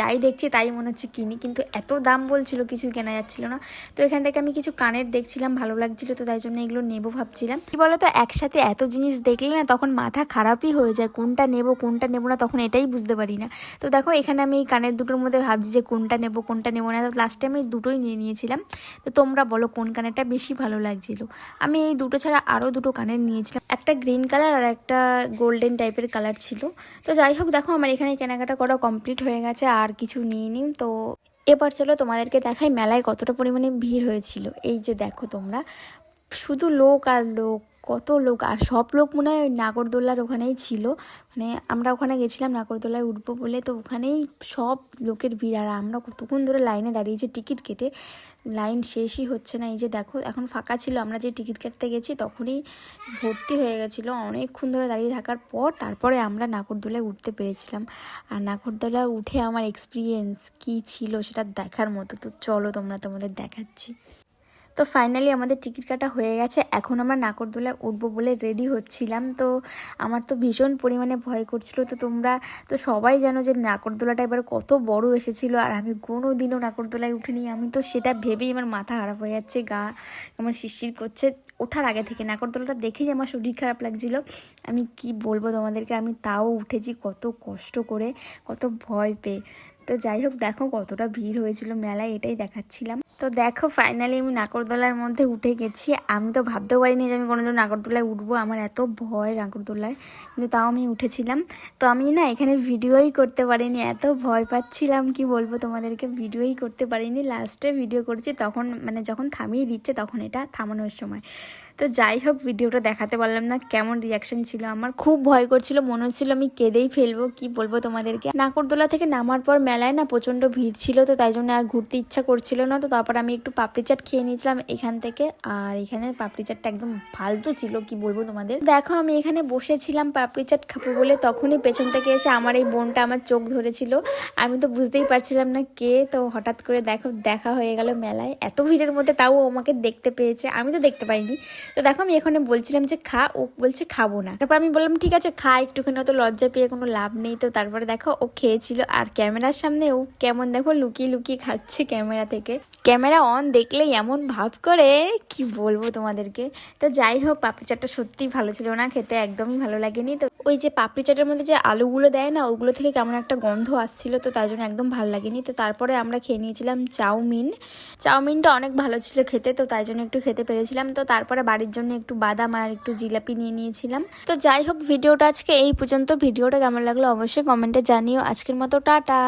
যাই দেখছি তাই মনে হচ্ছে কিনি। কিন্তু এত দাম বলছিল, কিছুই কেনা যাচ্ছিল না। তো এখান থেকে আমি কিছু কানের দেখছিলাম, ভালো লাগছিল তো তাই জন্য এগুলো নেব ভাবছিলাম। কি বলতো, একসাথে এত জিনিস দেখলে না তখন মাথা খারাপই হয়ে যায়, কোনটা নেব, কোনটা নেব না তখন এটাই বুঝতে পারি না। তো দেখো, এখানে আমি এই কানের দুটোর মধ্যে ভাবছি যে কোনটা নেব, কোনটা নেব না। তো লাস্টে আমি দুটোই নিয়ে নিয়েছিলাম। তো তোমরা বলো কোন কানেরটা বেশি ভালো লাগছিল? আমি এই দুটো ছাড়া আরও দুটো কানের নিয়েছিলাম। একটা গ্রিন কালার আর একটা গোল্ডেন টাইপের কালার ছিল। তো যাই হোক, দেখো আমার এখানে কেনাকাটা করা কমপ্লিট হয়ে গেছে। আর কিছু নিয়ে নিই। তো এবার চলো তোমাদেরকে দেখাই মেলায় কতটা পরিমাণে ভিড় হয়েছিল। এই যে দেখো তোমরা, শুধু লোক আর লোক। কত লোক, আর সব লোক মনে হয় নাগরদোলার ওখানেই ছিল। মানে আমরা ওখানে গেছিলাম, নাগরদোলায় উঠবো বলে, তো ওখানেই সব লোকের ভিড়। আর আমরা কতক্ষণ ধরে লাইনে দাঁড়িয়েছি টিকিট কেটে, লাইন শেষই হচ্ছে না। এই যে দেখো, এখন ফাঁকা ছিল, আমরা যে টিকিট কাটতে গেছি, তখনই ভর্তি হয়ে গেছিল। অনেকক্ষণ ধরে দাঁড়িয়ে থাকার পর, তারপরে আমরা নাগরদোলায় উঠতে পেরেছিলাম। আর নাগরদোলায় উঠে আমার এক্সপিরিয়েন্স কী ছিল, সেটা দেখার মতো। তো চলো, তোমরা তোমাদের দেখাচ্ছি। তো ফাইনালি আমাদের টিকিট কাটা হয়ে গেছে। এখন আমরা নাগরদোলায় উঠবো বলে রেডি হচ্ছিলাম। তো আমার তো ভীষণ পরিমাণে ভয় করছিল। তো তোমরা, তো সবাই জানো যে নাকরদোলাটা এবার কত বড় এসেছিল। আর আমি কোনো দিনও নাকরদোলায় উঠিনি। আমি তো সেটা ভেবেই আমার মাথা খারাপ হয়ে যাচ্ছে, গা আমার শিরশির করছে। ওঠার আগে থেকে নাগরদোলাটা দেখেই আমার শরীর খারাপ লাগছিল। আমি কি বলব তোমাদেরকে? আমি তাও উঠেছি কত কষ্ট করে, কত ভয় পেয়ে। তো যাই হোক, দেখো কতটা ভিড় হয়েছিল মেলায়, এটাই দেখাচ্ছিলাম। তো দেখো ফাইনালি আমি নাগরদোলার মধ্যে উঠে গেছি। আমি তো ভাবতেও পারিনি যে আমি কোনোদিন নাগরদোলায় উঠবো। আমার এত ভয় নাগরদোলায়, কিন্তু তাও আমি উঠেছিলাম। তো আমি না এখানে ভিডিওই করতে পারিনি। এত ভয় পাচ্ছিলাম, কি বলব তোমাদেরকে? ভিডিওই করতে পারিনি। লাস্টে ভিডিও করেছি, তখন মানে যখন থামিয়ে দিচ্ছে, তখন এটা থামানোর সময়। তো যাই হোক, ভিডিওটা দেখাতে পারলাম না, কেমন রিয়াকশন ছিল। আমার খুব ভয় করছিল, মনে হচ্ছিল আমি কেঁদেই ফেলব, কি বলব তোমাদেরকে? নাকরদোলা থেকে নামার পর মেলায় না প্রচণ্ড ভিড় ছিল, তো তাই জন্য আর ঘুরতে ইচ্ছা করছিল না। তো আমি একটু পাপড়ি চাট খেয়ে নিয়েছিলাম এখান থেকে। আর এখানে পাপড়ি চাটটা একদম ফালতু ছিল, কি বলব তোমাদের? দেখো, আমি এখানে বসেছিলাম পাপড়ি চাট খাব বলে, তখনই পেছন থেকে এসে আমার এই বোনটা আমার চোখ ধরেছিল। আমি তো বুঝতেই পারছিলাম না কে, তো হঠাৎ করে দেখো, দেখা হয়ে গেল মেলায়। এত ভিড়ের মধ্যে তাও আমাকে দেখতে পেয়েছে, আমি তো দেখতে পাইনি। তো দেখো, আমি এখানে বলছিলাম যে, খা। ও বলছে, খাব না। তারপর আমি বললাম, ঠিক আছে, খা। একটুখানি অত লজ্জা পেয়ে কোনো লাভ নেই। তো তারপরে দেখো, ও খেয়েছিল। আর ক্যামেরার সামনে ও কেমন দেখো, লুকিয়ে লুকিয়ে খাচ্ছে ক্যামেরা থেকে। ক্যামেরা অন দেখলেই এমন ভাব করে, কি বলব তোমাদেরকে? তো যাই হোক, পাপড়ি চাটটা সত্যিই ভালো ছিল না, খেতে একদমই ভালো লাগেনি। তো ওই যে পাপড়ি চাটের মধ্যে যে আলুগুলো দেয় না, ওগুলো থেকে কেমন একটা গন্ধ আসছিল, তো তার জন্য একদম ভালো লাগেনি। তো তারপরে আমরা খেয়ে নিয়েছিলাম চাউমিন। চাউমিনটা অনেক ভালো ছিল খেতে, তো তাই জন্য একটু খেতে পেরেছিলাম। তো তারপরে বাড়ির জন্য একটু বাদাম আর একটু জিলাপি নিয়ে নিয়েছিলাম। তো যাই হোক, ভিডিওটা আজকে এই পর্যন্ত। ভিডিওটা কেমন লাগল অবশ্যই কমেন্টে জানিও। আজকের মতো টাটা।